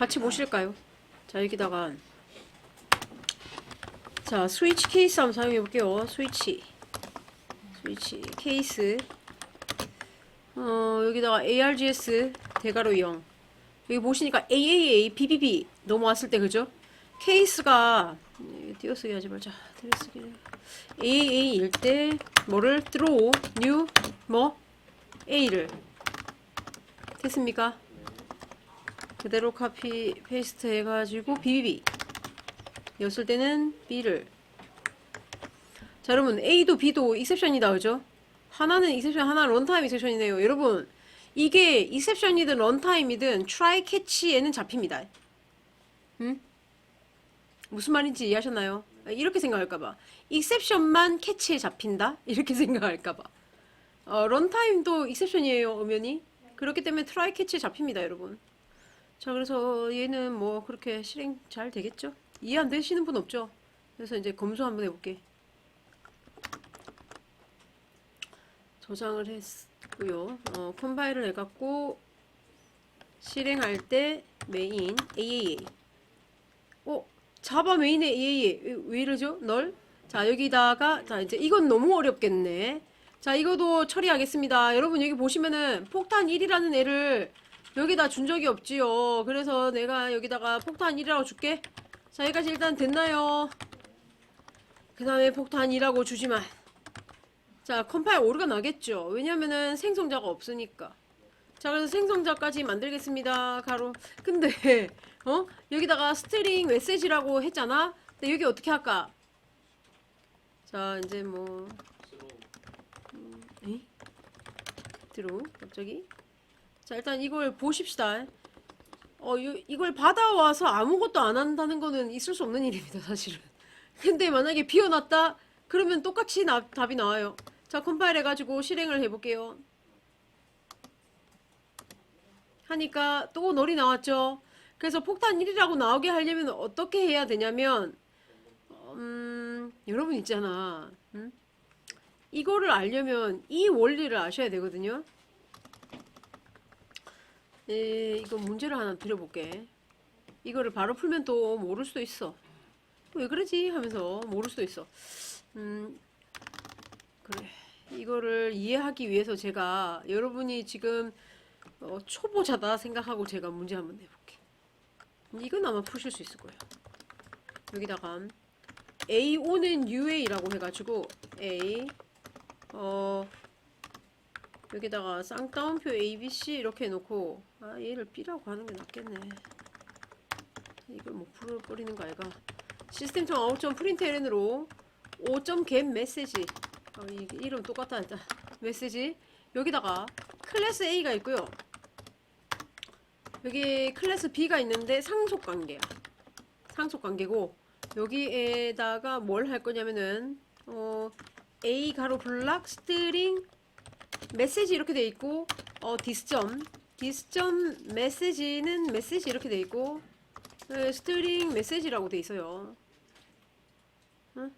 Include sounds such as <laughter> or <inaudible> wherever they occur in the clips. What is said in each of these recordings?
같이 보실까요? 자 여기다가. 자 스위치 케이스 한번 사용해 볼게요. 스위치. 스위치 케이스. 어 여기다가 ARGS 대가로 0 여기 보시니까 AAA BBB 넘어왔을 때 그죠? 케이스가 네, 띄어쓰기 하지 말자. 띄어쓰기. AA일 때 뭐를 throw new 뭐? A를. 됐습니까? 그대로 카피 페이스트 해가지고 BBB 였을 때는 B를 자 여러분 A도 B도 익셉션이다 그죠? 하나는 익셉션 하나 는 런타임 익셉션이네요 여러분 이게 익셉션이든 런타임이든 트라이 캐치에는 잡힙니다 음? 무슨 말인지 이해하셨나요? 아, 이렇게 생각할까봐 익셉션만 캐치에 잡힌다? <laughs> 이렇게 생각할까봐 어, 런타임도 익셉션이에요 엄연히 그렇기 때문에 트라이 캐치에 잡힙니다 여러분 자 그래서 얘는 뭐 그렇게 실행 잘 되겠죠? 이해 안 되시는 분 없죠? 그래서 이제 검수 한번 해볼게 저장을 했고요 어, 컴파일을 해갖고 실행할 때 메인 AAA 어? 자바 메인에 AAA 왜, 왜 이러죠? 널? 자 여기다가 자 이제 이건 너무 어렵겠네 자 이거도 처리하겠습니다 여러분 여기 보시면은 폭탄 1이라는 애를 여기다 준 적이 없지요. 그래서 내가 여기다가 폭탄 1이라고 줄게. 자 여기까지 일단 됐나요? 그 다음에 폭탄 2라고 주지만 자 컴파일 오류가 나겠죠. 왜냐면은 생성자가 없으니까. 자 그래서 생성자까지 만들겠습니다 가로. 근데 <laughs> 어? 여기다가 스트링 메시지라고 했잖아? 근데 여기 어떻게 할까? 자 이제 뭐 음, 에이? 들어 갑자기 자 일단 이걸 보십시다. 어 이, 이걸 받아와서 아무것도 안 한다는 거는 있을 수 없는 일입니다 사실은. 근데 만약에 비워놨다? 그러면 똑같이 나, 답이 나와요. 자 컴파일 해가지고 실행을 해볼게요. 하니까 또 널이 나왔죠. 그래서 폭탄 1이라고 나오게 하려면 어떻게 해야 되냐면 음, 여러분 있잖아. 음? 이거를 알려면 이 원리를 아셔야 되거든요 에, 이거 문제를 하나 드려볼게. 이거를 바로 풀면 또 모를 수도 있어. 왜 그러지? 하면서 모를 수도 있어. 음 그래. 이거를 이해하기 위해서 제가 여러분이 지금 어, 초보자다 생각하고 제가 문제 한번 내볼게. 이건 아마 푸실 수 있을 거예요. 여기다가 A5는 UA라고 해가지고 A 어 여기다가 쌍따옴표 ABC 이렇게 해놓고 아 얘를 B라고 하는 게 낫겠네. 이걸 못 풀어버리는 거 아이가. 시스템.out 아웃 프린트 ln으로 5.get 메시지. 어, 이 이름 똑같다 일단 메시지. 여기다가 클래스 A가 있고요. 여기 클래스 B가 있는데 상속 관계야. 상속 관계고 여기에다가 뭘 할 거냐면은 어 A 가로 블락 스트링 메시지 이렇게 돼 있고 어 디스점 디스점 메시지는 메시지 이렇게 돼 있고 네, 스트링 메시지라고 돼 있어요. 응?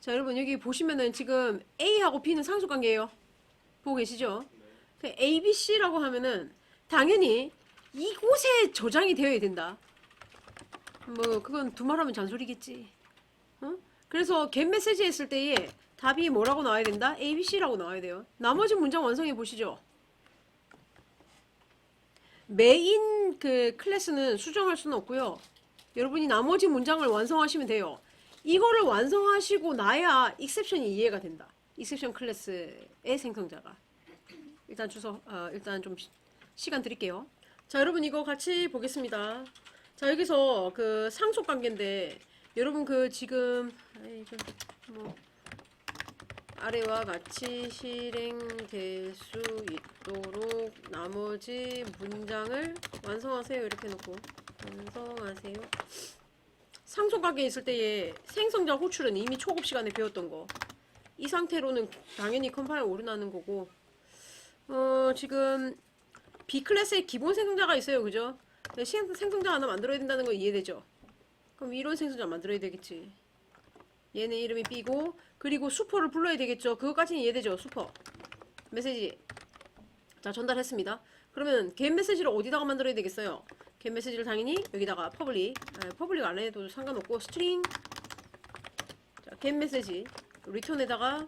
자 여러분 여기 보시면은 지금 A하고 B는 상속 관계예요. 보고 계시죠? 그 A, B, C라고 하면은 당연히 이곳에 저장이 되어야 된다. 뭐 그건 두말하면 잔소리겠지. 어? 그래서 get 메시지 했을 때에 답이 뭐라고 나와야 된다? A, B, C라고 나와야 돼요. 나머지 문장 완성해 보시죠. 메인 그 클래스는 수정할 수는 없고요. 여러분이 나머지 문장을 완성하시면 돼요. 이거를 완성하시고 나야 익셉션이 이해가 된다. 익셉션 클래스의 생성자가. 일단 주소 어, 일단 좀 시, 시간 드릴게요. 자, 여러분 이거 같이 보겠습니다. 자, 여기서 그 상속 관계인데 여러분 그 지금 아이고 뭐 아래와 같이 실행될 수 있도록 나머지 문장을 완성하세요. 이렇게 놓고 완성하세요. 상속관계 있을 때의 생성자 호출은 이미 초급 시간에 배웠던 거. 이 상태로는 당연히 컴파일 오류나는 거고 어 지금 B 클래스의 기본 생성자가 있어요. 그죠? 생성자 하나 만들어야 된다는 거 이해되죠? 그럼 이런 생성자 만들어야 되겠지. 얘는 이름이 B고 그리고 슈퍼를 불러야 되겠죠. 그것까지는 이해되죠. 슈퍼 메시지 자 전달했습니다. 그러면 get 메시지를 어디다가 만들어야 되겠어요? get 메시지를 당연히 여기다가 public, 아, public 안 해도 상관없고 자, get 메시지 return에다가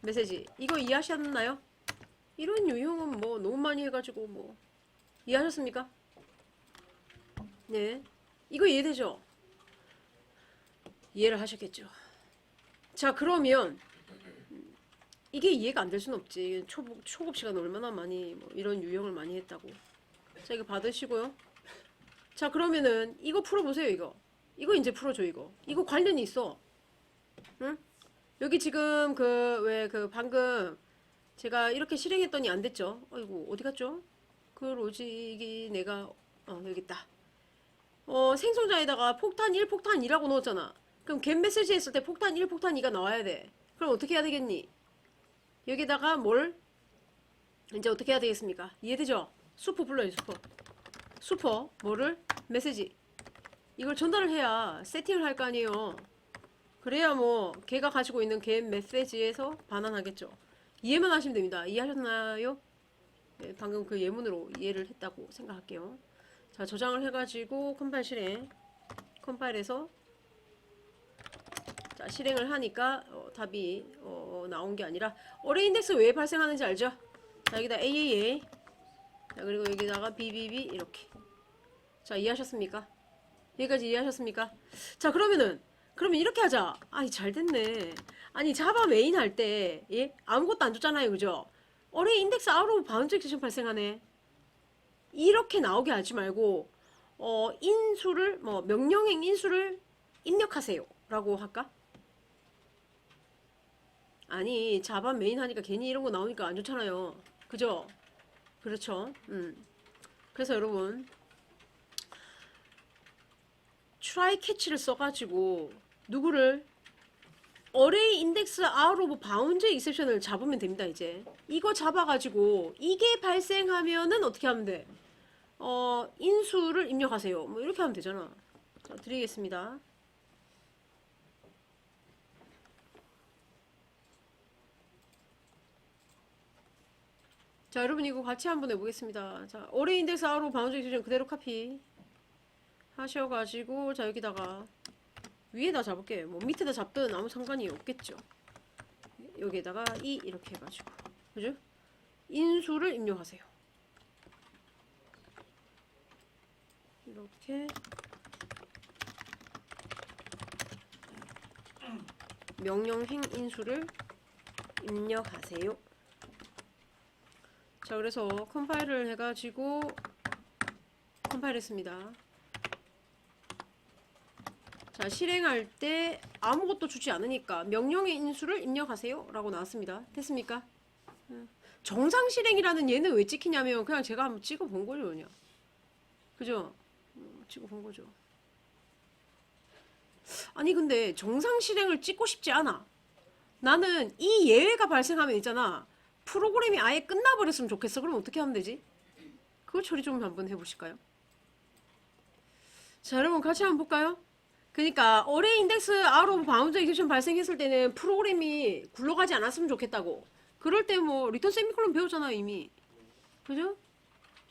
메시지 이거 이해하셨나요? 이런 유형은 뭐 너무 많이 해가지고 뭐 이해하셨습니까? 네 이거 이해되죠? 이해를 하셨겠죠? 자 그러면 이게 이해가 안 될 수는 없지. 초급, 초급 시간 얼마나 많이 뭐 이런 유형을 많이 했다고. 자, 이거 받으시고요. 자, 그러면은 이거 풀어보세요, 이거. 이거 이제 풀어줘, 이거. 이거 관련이 있어. 응? 여기 지금 그, 왜, 그, 방금 제가 이렇게 실행했더니 안 됐죠? 어이구, 어디 갔죠? 그 로직이 내가, 어, 여기 있다. 어, 생성자에다가 폭탄 1, 폭탄 2라고 넣었잖아. 그럼 겟 메시지 했을 때 폭탄 1, 폭탄 2가 나와야 돼. 그럼 어떻게 해야 되겠니? 여기다가 뭘 이제 어떻게 해야 되겠습니까? 이해되죠? 슈퍼 불러요 슈퍼 슈퍼 뭐를? 메시지 이걸 전달을 해야 세팅을 할 거 아니에요 그래야 뭐 걔가 가지고 있는 걔 메시지에서 반환하겠죠 이해만 하시면 됩니다 이해하셨나요? 네, 방금 그 예문으로 이해를 했다고 생각할게요 자 저장을 해가지고 컴파일 실행 컴파일해서 자, 실행을 하니까 어, 답이 어, 나온 게 아니라 어레 인덱스 왜 발생하는지 알죠? 자, 여기다 AAA 자, 그리고 여기다가 BBB 이렇게 자, 이해하셨습니까? 여기까지 이해하셨습니까? 자, 그러면은 그러면 이렇게 하자. 아이, 잘 됐네. 아니, 자바 메인 할 때, 예? 아무것도 안 줬잖아요. 그죠? 어레 인덱스 아웃 바운드 액션 발생하네. 이렇게 나오게 하지 말고, 어, 인수를, 뭐, 명령행 인수를 입력하세요. 라고 할까? 아니 자바 메인 하니까 괜히 이런 거 나오니까 안 좋잖아요. 그죠? 그렇죠. 음. 그래서 여러분 try catch를 써가지고 누구를 어레이 인덱스 아웃 오브 바운드 익셉션을 잡으면 됩니다 이제 이거 잡아가지고 이게 발생하면은 어떻게 하면 돼? 어 인수를 입력하세요 뭐 이렇게 하면 되잖아 자 드리겠습니다 자, 여러분 이거 같이 한번 해보겠습니다. 자, 어레 인덱스 아로 바운드 기준 그대로 카피 하셔가지고 자 여기다가 위에다 잡을게요. 뭐 밑에다 잡든 아무 상관이 없겠죠. 여기에다가 이 이렇게 해가지고 그죠? 인수를 입력하세요. 이렇게 명령 행 인수를 입력하세요. 자 그래서 컴파일을 해가지고 컴파일했습니다. 자 실행할 때 아무것도 주지 않으니까 명령의 인수를 입력하세요 라고 나왔습니다. 됐습니까? 응. 정상 실행이라는 얘는 왜 찍히냐면 그냥 제가 한번 찍어본 거죠 그냥. 그죠? 음, 찍어본 거죠. 아니 근데 정상 실행을 찍고 싶지 않아. 나는 이 예외가 발생하면 있잖아. 프로그램이 아예 끝나버렸으면 좋겠어. 그럼 어떻게 하면 되지? 그거 처리 좀 한번 해보실까요? 자, 여러분 같이 한번 볼까요? 그러니까 어레이 인덱스 아웃 오브 바운드 액션 발생했을 때는 프로그램이 굴러가지 않았으면 좋겠다고. 그럴 때 뭐 리턴 세미콜론 배우잖아요 이미. 그죠?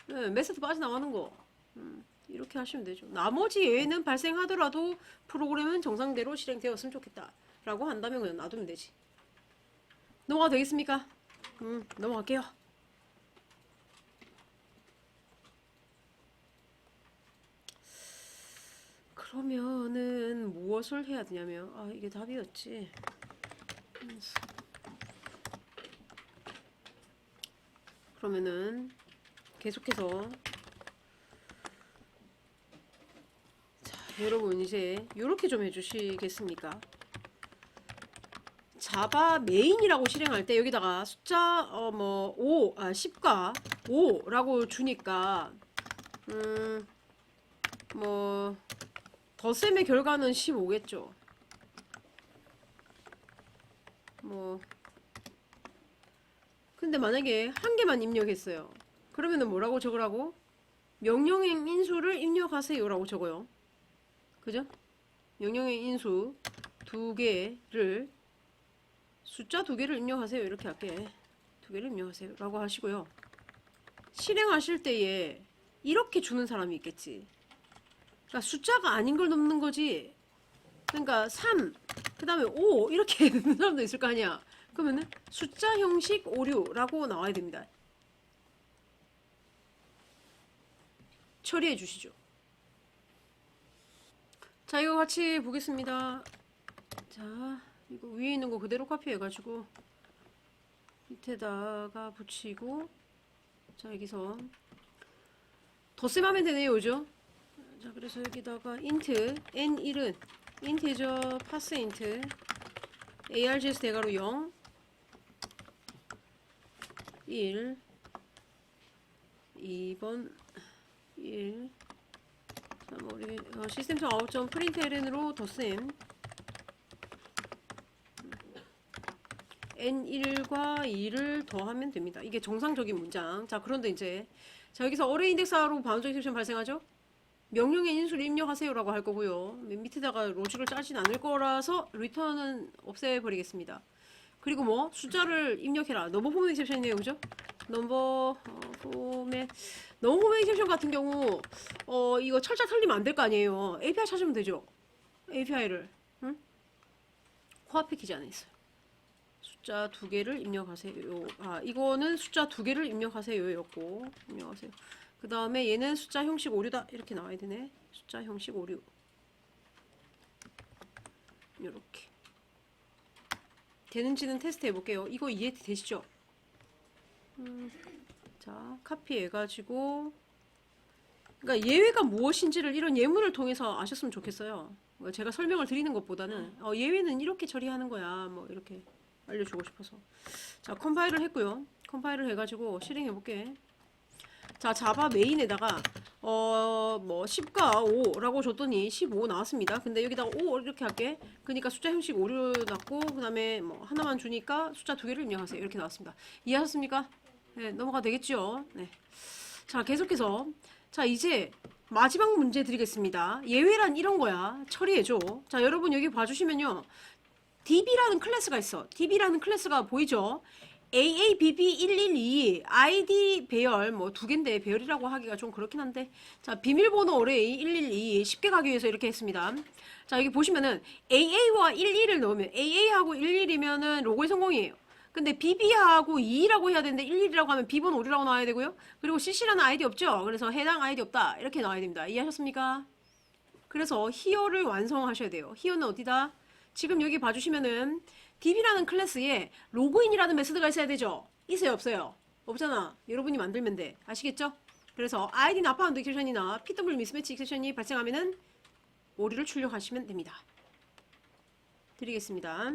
네, 메시드 빠져나가는 거. 음, 이렇게 하시면 되죠. 나머지 예외는 발생하더라도 프로그램은 정상대로 실행되었으면 좋겠다. 라고 한다면 그냥 놔두면 되지. 넘어가 되겠습니까? 음, 넘어갈게요. 그러면은 무엇을 해야 되냐면 아 이게 답이었지. 음. 그러면은 계속해서 자 여러분 이제 요렇게 좀 해주시겠습니까? 자바 메인이라고 실행할 때 여기다가 숫자 어 뭐 5, 아 10과 5라고 주니까 음뭐 덧셈의 결과는 15겠죠. 뭐 근데 만약에 한 개만 입력했어요. 그러면은 뭐라고 적으라고? 명령행 인수를 입력하세요라고 적어요. 그죠? 명령행 인수 두 개를 숫자 두 개를 입력하세요. 이렇게 할게. 두 개를 입력하세요. 라고 하시고요. 실행하실 때에 이렇게 주는 사람이 있겠지. 그러니까 숫자가 아닌 걸 넣는 거지. 그러니까 3, 그 다음에 5 이렇게 <laughs> 넣는 사람도 있을 거 아니야. 그러면은 숫자 형식 오류라고 나와야 됩니다. 처리해 주시죠. 자, 이거 같이 보겠습니다. 자, 이거 위에 있는 거 그대로 카피해가지고 밑에다가 붙이고 자, 여기서 덧셈 하면 되네요, 그죠? 자, 그래서 여기다가 int n1은 인티저 파스 인트 args 대괄호 0 1 2번 1 자, 뭐 시스템 아웃 점 프린트 ln으로 덧셈 n1과 2를 더하면 됩니다. 이게 정상적인 문장. 자, 그런데 이제 자, 여기서 어레이 인덱스하로 바운드 익셉션 발생하죠? 명령의 인수를 입력하세요라고 할 거고요. 맨 밑에다가 로직을 짜진 않을 거라서 리턴은 없애버리겠습니다. 그리고 뭐 숫자를 입력해라. 넘버 포맷 익셉션이네요, 그죠? 넘버 어, 포맷 넘버 포맷 익셉션 같은 경우 어 이거 철자 틀리면 안 될 거 아니에요. API 찾으면 되죠. API를 응? 코아 패키지 안에 있어요. 숫자 두 개를 입력하세요. 아 이거는 숫자 두 개를 입력하세요 였고 입력하세요. 그 다음에 얘는 숫자 형식 오류다 이렇게 나와야 되네. 숫자 형식 오류. 요렇게 되는지는 테스트 해볼게요. 이거 이해 되시죠? 음, 자 카피해가지고 그러니까 예외가 무엇인지를 이런 예문을 통해서 아셨으면 좋겠어요. 뭐 제가 설명을 드리는 것보다는 어, 예외는 이렇게 처리하는 거야. 뭐 이렇게 알려주고 싶어서 자 컴파일을 했고요. 컴파일을 해가지고 실행해 볼게. 자 자바 메인에다가 어뭐 10과 5라고 줬더니 15 나왔습니다. 근데 여기다가 5 이렇게 할게. 그러니까 숫자 형식 오류 났고 그 다음에 뭐 하나만 주니까 숫자 두 개를 입력하세요. 이렇게 나왔습니다. 이해하셨습니까? 네 넘어가 되겠죠. 네. 자 계속해서 자 이제 마지막 문제 드리겠습니다. 예외란 이런 거야. 처리해줘. 자 여러분 여기 봐주시면요. DB라는 클래스가 있어. DB라는 클래스가 보이죠? AABB112 ID 배열 뭐 두 개인데 배열이라고 하기가 좀 그렇긴 한데 자 비밀번호 어레이 112 쉽게 가기 위해서 이렇게 했습니다. 자 여기 보시면은 AA와 11을 넣으면 AA하고 11이면은 로고의 성공이에요. 근데 BB하고 2라고 해야 되는데 11이라고 하면 비번 오류라고 나와야 되고요. 그리고 CC라는 아이디 없죠. 그래서 해당 아이디 없다 이렇게 나와야 됩니다. 이해하셨습니까? 그래서 히어를 완성하셔야 돼요. 히어는 어디다? 지금 여기 봐주시면은 DB라는 클래스에 로그인이라는 메소드가 있어야 되죠? 있어요, 없어요? 없잖아. 여러분이 만들면 돼. 아시겠죠? 그래서 ID 나파운드 익셉션이나 PW 미스매치 익셉션이 발생하면은 오류를 출력하시면 됩니다. 드리겠습니다.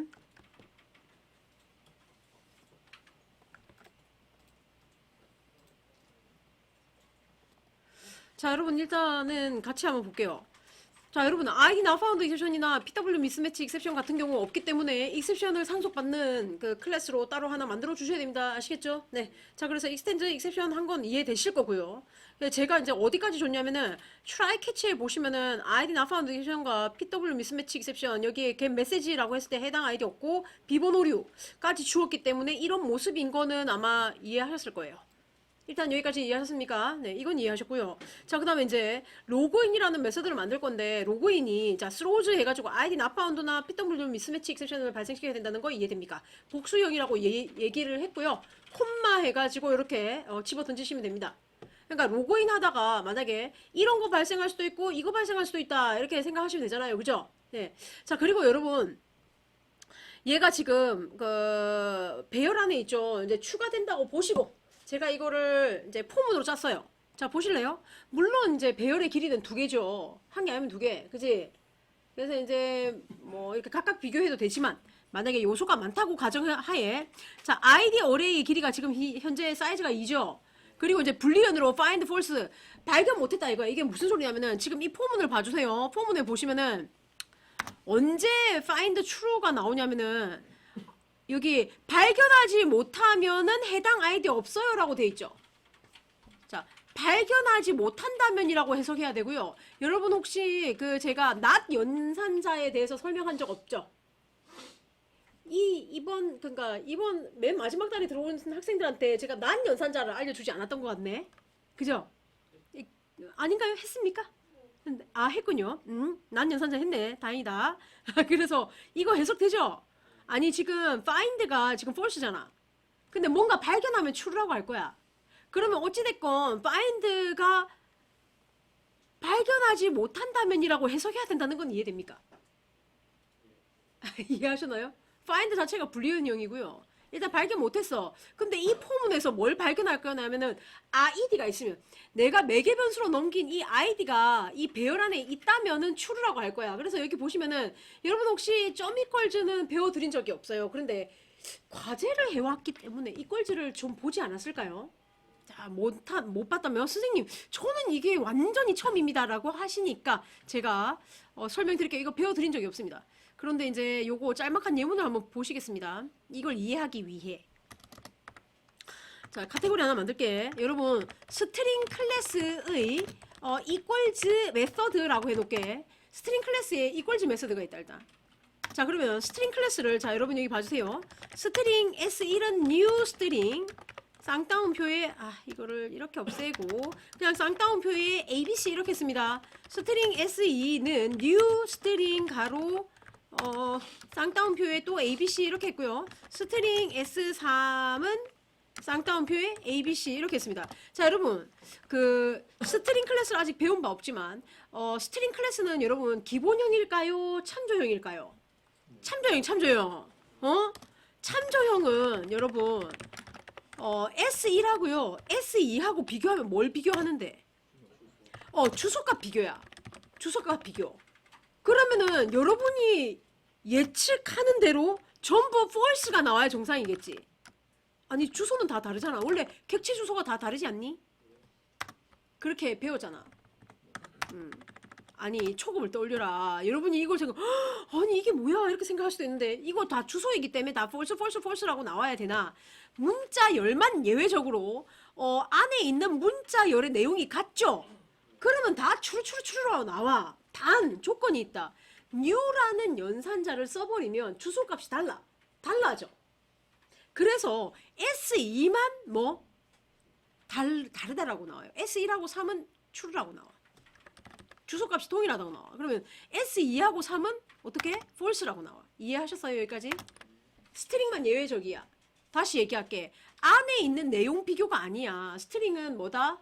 자, 여러분 일단은 같이 한번 볼게요. 자, 여러분 not found 익셉션이나 PW 미스매치 익셉션 같은 경우 없기 때문에 익셉션을 상속받는 그 클래스로 따로 하나 만들어 주셔야 됩니다. 아시겠죠? 네. 자, 그래서 익스텐드 익셉션 한 건 이해되실 거고요. 근데 제가 이제 어디까지 줬냐면은 try catch에 보시면은 not found 익셉션과 PW 미스매치 익셉션 여기에 get 메시지라고 했을 때 해당 아이디 없고 비번 오류까지 주었기 때문에 이런 모습인 거는 아마 이해하셨을 거예요. 일단 여기까지 이해하셨습니까? 네, 이건 이해하셨고요. 자, 그 다음에 이제 로그인이라는 메서드를 만들 건데 로그인이 자 스로우즈 해가지고 아이디 나파운드나 PW 미스매치 익셉션을 발생시켜야 된다는 거 이해됩니까? 복수형이라고 예, 얘기를 했고요. 콤마 해가지고 이렇게 어, 집어 던지시면 됩니다. 그러니까 로그인 하다가 만약에 이런 거 발생할 수도 있고 이거 발생할 수도 있다 이렇게 생각하시면 되잖아요. 그죠? 네. 자, 그리고 여러분 얘가 지금 그 배열 안에 있죠. 이제 추가된다고 보시고 제가 이거를 이제 폼으로 짰어요. 자 보실래요? 물론 이제 배열의 길이는 두 개죠. 한 개 아니면 두 개, 그지? 그래서 이제 뭐 이렇게 각각 비교해도 되지만 만약에 요소가 많다고 가정하에 자 아이디 어레이의 길이가 지금 히- 현재 사이즈가 2죠. 그리고 이제 불리언으로 find false 발견 못했다 이거야. 이게 무슨 소리냐면은 지금 이 포문을 봐주세요. 포문에 보시면은 언제 find true가 나오냐면은 여기 발견하지 못하면은 해당 아이디 없어요라고 돼 있죠. 자, 발견하지 못한다면이라고 해석해야 되고요. 여러분 혹시 그 제가 not 연산자에 대해서 설명한 적 없죠? 이 이번 그러니까 이번 맨 마지막 달에 들어오는 학생들한테 제가 난 연산자를 알려주지 않았던 것 같네. 그죠? 이- 아닌가요? 했습니까? 아 했군요. 음, 난 연산자 했네. 다행이다. <laughs> 그래서 이거 해석되죠? 아니 지금 find가 지금 false잖아. 근데 뭔가 발견하면 true라고 할 거야. 그러면 어찌됐건 find가 발견하지 못한다면이라고 해석해야 된다는 건 이해됩니까? <laughs> 이해하셨나요? find 자체가 불리은형이고요. 일단 발견 못했어. 근데 이 포문에서 뭘 발견할 거냐면은 id가 있으면 내가 매개 변수로 넘긴 이 id가 이 배열 안에 있다면은 true라고 할 거야. 그래서 여기 보시면은 여러분 혹시 점 이퀄즈는 배워드린 적이 없어요. 그런데 과제를 해왔기 때문에 이퀄즈를 좀 보지 않았을까요? 자, 못, 하, 못 봤다면 선생님, 저는 이게 완전히 처음입니다라고 하시니까 제가 어, 설명드릴게요. 이거 배워드린 적이 없습니다. 그런데 이제 요거 짤막한 예문을 한번 보시겠습니다. 이걸 이해하기 위해. 자, 카테고리 하나 만들게. 여러분, 스트링 클래스의 어, equals 메서드라고 해놓을게. 스트링 클래스에 equals 메서드가 있다, 일단. 자, 그러면 스트링 클래스를, 자, 여러분 여기 봐주세요. 스트링 S1은 new string. 쌍따옴표에, 아, 이거를 이렇게 없애고, 그냥 쌍따옴표에 ABC 이렇게 했습니다. 스트링 S2는 new string 가로, 어, 쌍따옴표에 또 ABC 이렇게 했고요. 스트링 S3은 쌍따옴표에 ABC 이렇게 했습니다. 자, 여러분, 그 스트링 클래스를 아직 배운 바 없지만, 어, 스트링 클래스는 여러분 기본형일까요? 참조형일까요? 참조형, 참조형. 어? 참조형은 여러분, 어, S1하고요, S2하고 비교하면 뭘 비교하는데? 어, 주소값 비교야. 주소값 비교. 그러면은 여러분이 예측하는 대로 전부 false가 나와야 정상이겠지. 아니 주소는 다 다르잖아. 원래 객체 주소가 다 다르지 않니? 그렇게 배웠잖아. 음. 아니 초급을 떠올려라. 여러분이 이걸 생각, "헉, 아니 이게 뭐야 이렇게 생각할 수도 있는데 이거 다 주소이기 때문에 다 false, false, false라고 나와야 되나? 문자 열만 예외적으로 어 안에 있는 문자 열의 내용이 같죠? 그러면 다 추루추루추루라고 나와. 단 조건이 있다. New라는 연산자를 써버리면 주소값이 달라. 달라져. 그래서 S2만 뭐 달, 다르다라고 나와요. S1하고 3은 true라고 나와. 주소값이 동일하다고 나와. 그러면 S2하고 3은 어떻게? false라고 나와. 이해하셨어요? 여기까지? 스트링만 예외적이야. 다시 얘기할게. 안에 있는 내용 비교가 아니야. 스트링은 뭐다?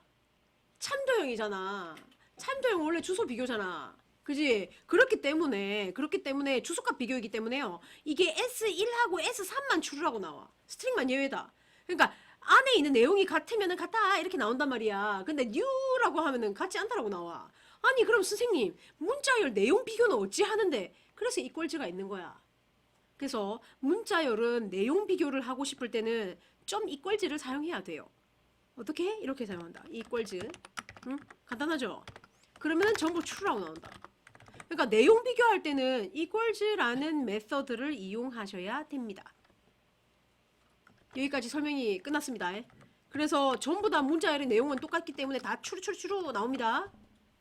참조형이잖아. 참조형 원래 주소 비교잖아. 그지? 그렇기 때문에, 그렇기 때문에 주소값 비교이기 때문에요. 이게 S1하고 S3만 추루라고 나와. 스트링만 예외다. 그러니까 안에 있는 내용이 같으면은 같다 이렇게 나온단 말이야. 근데 new라고 하면은 같지 않다라고 나와. 아니 그럼 선생님 문자열 내용 비교는 어찌 하는데? 그래서 이꼴즈가 있는 거야. 그래서 문자열은 내용 비교를 하고 싶을 때는 점 이꼴즈를 사용해야 돼요. 어떻게? 이렇게 사용한다. 이꼴즈. 응? 간단하죠? 그러면 전부 true라고 나온다. 그러니까 내용 비교할 때는 equals라는 메서드를 이용하셔야 됩니다. 여기까지 설명이 끝났습니다. 그래서 전부 다 문자열의 내용은 똑같기 때문에 다 추루추루추루 나옵니다.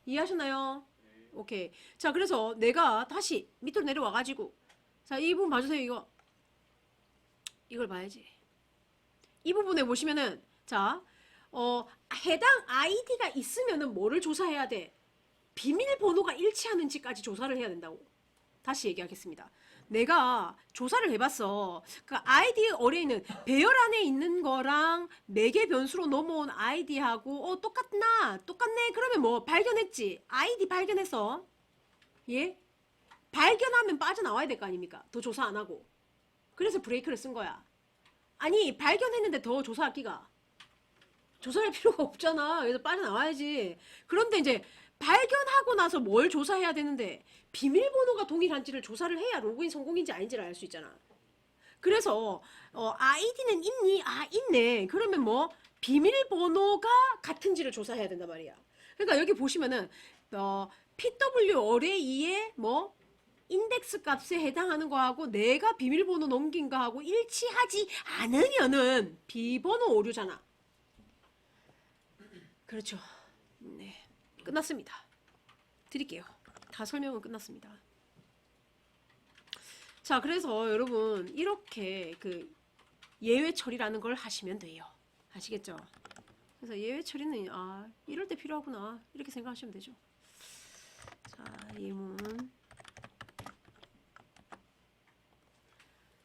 이해하셨나요? 오케이. 자, 그래서 내가 다시 밑으로 내려와가지고 자, 이 부분 봐주세요. 이거 이걸 봐야지. 이 부분에 보시면은 자, 어, 해당 아이디가 있으면은 뭐를 조사해야 돼? 비밀번호가 일치하는지까지 조사를 해야 된다고. 다시 얘기하겠습니다. 내가 조사를 해봤어. 그 아이디 어레이는 배열 안에 있는 거랑 매개 변수로 넘어온 아이디하고 어 똑같나? 똑같네. 그러면 뭐 발견했지. 아이디 발견했어. 예? 발견하면 빠져나와야 될 거 아닙니까? 더 조사 안 하고. 그래서 브레이크를 쓴 거야. 아니 발견했는데 더 조사할 기가. 조사할 필요가 없잖아. 그래서 빠져나와야지. 그런데 이제 발견하고 나서 뭘 조사해야 되는데 비밀번호가 동일한지를 조사를 해야 로그인 성공인지 아닌지를 알 수 있잖아. 그래서 어, 아이디는 있니? 아 있네. 그러면 뭐 비밀번호가 같은지를 조사해야 된단 말이야. 그러니까 여기 보시면은 어, PW 어레이의 뭐 인덱스 값에 해당하는 거하고 내가 비밀번호 넘긴 거하고 일치하지 않으면은 비번호 오류잖아. 그렇죠. 네. 끝났습니다. 드릴게요. 다 설명은 끝났습니다. 자, 그래서 여러분 이렇게 그 예외 처리라는 걸 하시면 돼요. 아시겠죠? 그래서 예외 처리는 아 이럴 때 필요하구나 이렇게 생각하시면 되죠. 자, 예문.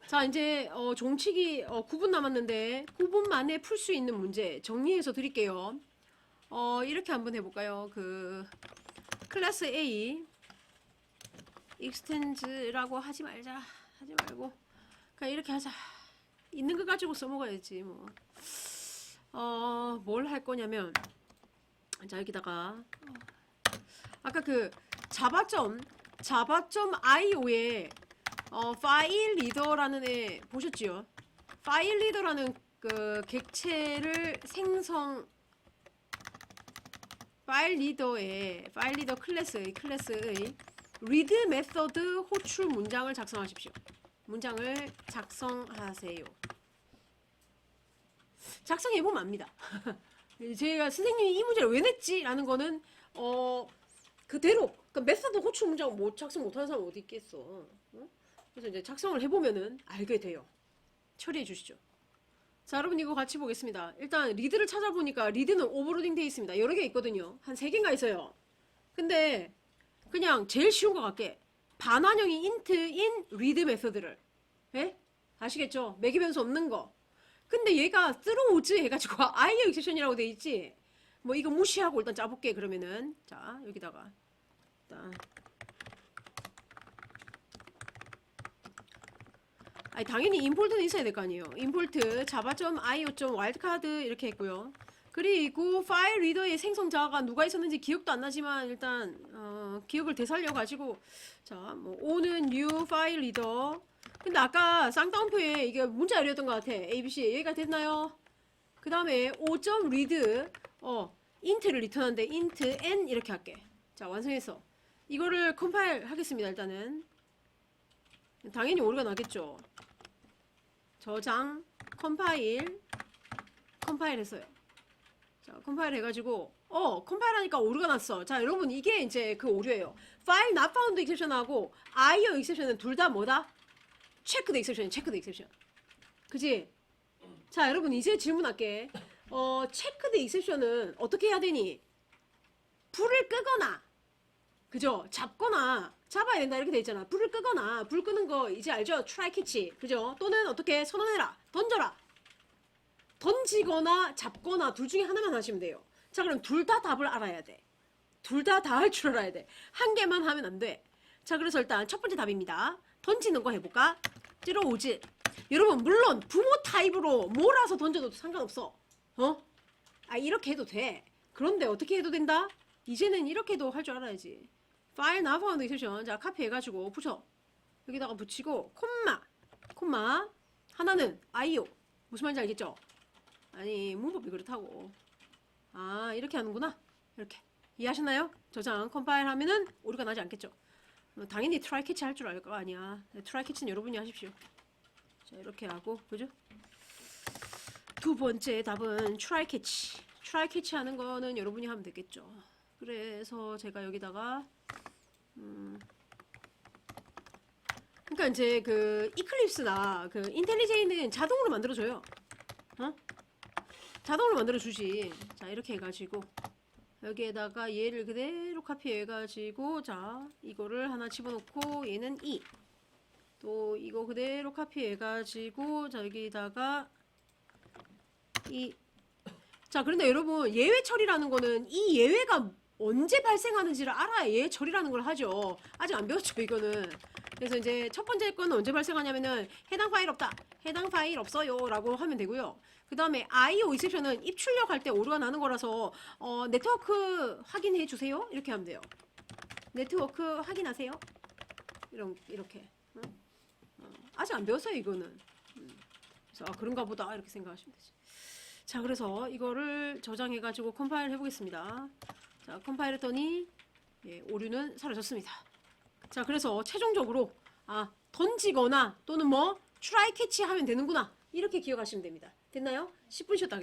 자, 이제 어, 종치기 어, 9분 남았는데 9분 만에 풀 수 있는 문제 정리해서 드릴게요. 어, 이렇게 한번 해볼까요? 그 클래스 A 익스텐즈라고 하지 말자. 하지 말고 그냥 이렇게 하자. 있는 거 가지고 써먹어야지 뭐. 어, 뭘 할 거냐면 자 여기다가 어, 아까 그 자바점 자바점 IO에 어, 파일 리더라는 애 보셨지요? 파일 리더라는 그 객체를 생성 파일 리더의 파일 리더 클래스의 클래스의 리드 메서드 호출 문장을 작성하십시오. 문장을 작성하세요. 작성해 보면 압니다. <laughs> 제가 선생님이 이 문제를 왜 냈지? 라는 거는 어 그대로 그 메서드 호출 문장 못 작성 못하는 사람 어디 있겠어. 어? 그래서 이제 작성을 해보면은 알게 돼요. 처리해 주시죠. 자, 여러분 이거 같이 보겠습니다. 일단 리드를 찾아보니까 리드는 오버로딩 되어 있습니다. 여러 개 있거든요. 한 세 개가 있어요. 근데 그냥 제일 쉬운 것 같게 반환형이 인트인 리드 메서드를 예? 아시겠죠? 매개 변수 없는 거. 근데 얘가 throws 해가지고 <laughs> 아이어 익셉션이라고 돼 있지. 뭐 이거 무시하고 일단 짜볼게 그러면은 자 여기다가 일단 아니 당연히 임폴트는 있어야 될 거 아니에요. 임폴트 java.io.wildcard 이렇게 했고요. 그리고 파일 리더의 생성자가 누가 있었는지 기억도 안 나지만 일단 어, 기억을 되살려 가지고 자뭐 o는 new 파일 리더 근데 아까 쌍따옴표에 이게 문자 열렸던 것 같아 abc 얘가 됐나요? 그 다음에 5점 read 어 int를 리턴한데 int n 이렇게 할게 자 완성했어 이거를 컴파일 하겠습니다 일단은 당연히 오류가 나겠죠 저장 컴파일 컴파일 했어요 자 컴파일 해가지고 어 컴파일 하니까 오류가 났어 자 여러분 이게 이제 그 오류예요 파일 not found exception하고 IO exception은 둘 다 뭐다? 체크드 익셉션 체크드 익셉션 그지? 자 여러분 이제 질문할게 어 체크드 익셉션은 어떻게 해야 되니? 불을 끄거나 그죠? 잡거나 잡아야 된다 이렇게 돼 있잖아 불을 끄거나 불 끄는 거 이제 알죠? 트라이 캐치 그죠? 또는 어떻게 선언해라 던져라 던지거나 잡거나 둘 중에 하나만 하시면 돼요 자 그럼 둘 다 답을 알아야 돼 둘 다 다 할 줄 알아야 돼 한 개만 하면 안 돼 자 그래서 일단 첫 번째 답입니다 던지는 거 해볼까? 찌러오지. 여러분 물론 부모 타입으로 몰아서 던져도 상관없어. 어? 아 이렇게 해도 돼. 그런데 어떻게 해도 된다? 이제는 이렇게도 할 줄 알아야지. 파일 나 파운드 익셉션 자 카피 해가지고 붙여. 여기다가 붙이고 콤마 콤마 하나는 아이오 무슨 말인지 알겠죠? 아니 문법이 그렇다고. 아 이렇게 하는구나. 이렇게 이해하셨나요? 저장 컴파일 하면은 오류가 나지 않겠죠? 어, 당연히 트라이 캐치 할 줄 알 거 아니야. 네, 트라이 캐치는 여러분이 하십시오. 자, 이렇게 하고, 그죠? 두 번째 답은 트라이 캐치. 트라이 캐치 하는 거는 여러분이 하면 되겠죠. 그래서 제가 여기다가, 음, 그러니까 이제 그 이클립스나 그 인텔리제이는 자동으로 만들어줘요. 어? 자동으로 만들어주지. 자, 이렇게 해가지고, 여기에다가 얘를 그대로 카피해가지고 자 이거를 하나 집어넣고 얘는 2. 또 이거 그대로 카피해가지고 자 여기다가 이. 자 그런데 여러분 예외 처리라는 거는 이 예외가 언제 발생하는지를 알아야 처리라는 걸 하죠. 아직 안 배웠죠 이거는. 그래서 이제 첫 번째 거는 언제 발생하냐면은 해당 파일 없다. 해당 파일 없어요. 라고 하면 되고요. 그 다음에 IO 익셉션은 입출력 할 때 오류가 나는 거라서 어, 네트워크 확인해 주세요. 이렇게 하면 돼요. 네트워크 확인하세요. 이런, 이렇게. 어? 어, 아직 안 배웠어요, 이거는. 음. 그래서 아, 그런가 보다. 이렇게 생각하시면 되지. 자, 그래서 이거를 저장해가지고 컴파일 해보겠습니다. 자, 컴파일 했더니 예, 오류는 사라졌습니다. 자, 그래서 최종적으로 아, 던지거나 또는 뭐 트라이 캐치 하면 되는구나. 이렇게 기억하시면 됩니다. 됐나요? 10분 쉬었다.